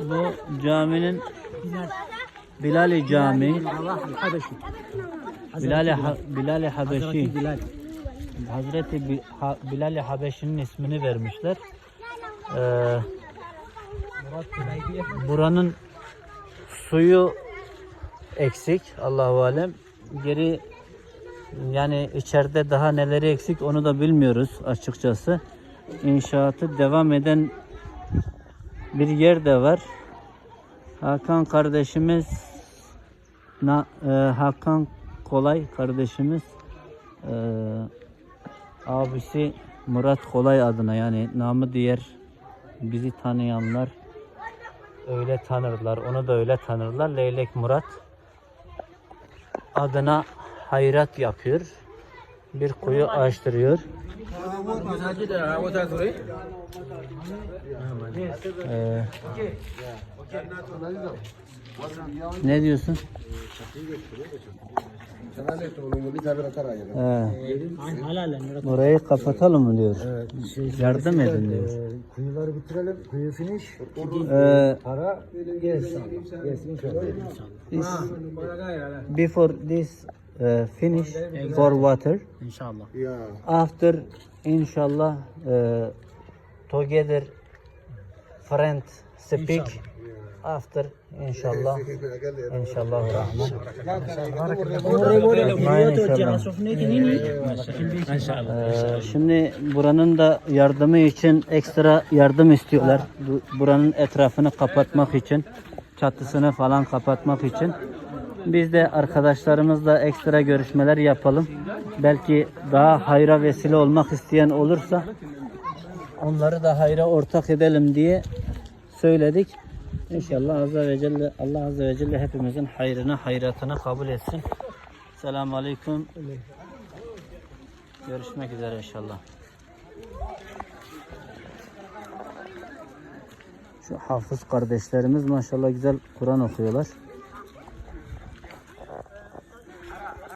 Bu caminin Bilal Camii. Allah Habeşi. Bilal ha Bilal Habeşi. Hazreti Bilal. Hazreti Bi- ha Bilal Habeşi'nin ismini vermişler. Ee, buranın suyu eksik Allahu alem. Geri yani içeride daha neleri eksik onu da bilmiyoruz açıkçası. İnşaatı devam eden bir yer de var. Hakan kardeşimiz Na, e, Hakan Kolay kardeşimiz e, abisi Murat Kolay adına yani namı diğer bizi tanıyanlar öyle tanırlar. Onu da öyle tanırlar. Leylek Murat adına hayrat yapıyor. Bir kuyu açtırıyor. Ee, ne diyorsun? Ee, orayı kapatalım mı diyor. Yardım edin diyor. Kuyuları bitirelim. Kuyu finish. Ee, Para yes. Yes inşallah. before this uh, finish for water İnşallah. after inshallah uh, together friend speak. After inshallah inshallah rahman şimdi buranın da yardımı için ekstra yardım istiyorlar. Bu, buranın etrafını kapatmak için, çatısını falan kapatmak için. Biz de arkadaşlarımızla ekstra görüşmeler yapalım. Belki daha hayra vesile olmak isteyen olursa onları da hayra ortak edelim diye söyledik. İnşallah Azze ve Celle Allah Azze ve Celle hepimizin hayrını, hayratını kabul etsin. Selamun Aleyküm. Görüşmek üzere inşallah. Şu hafız kardeşlerimiz maşallah güzel Kur'an okuyorlar.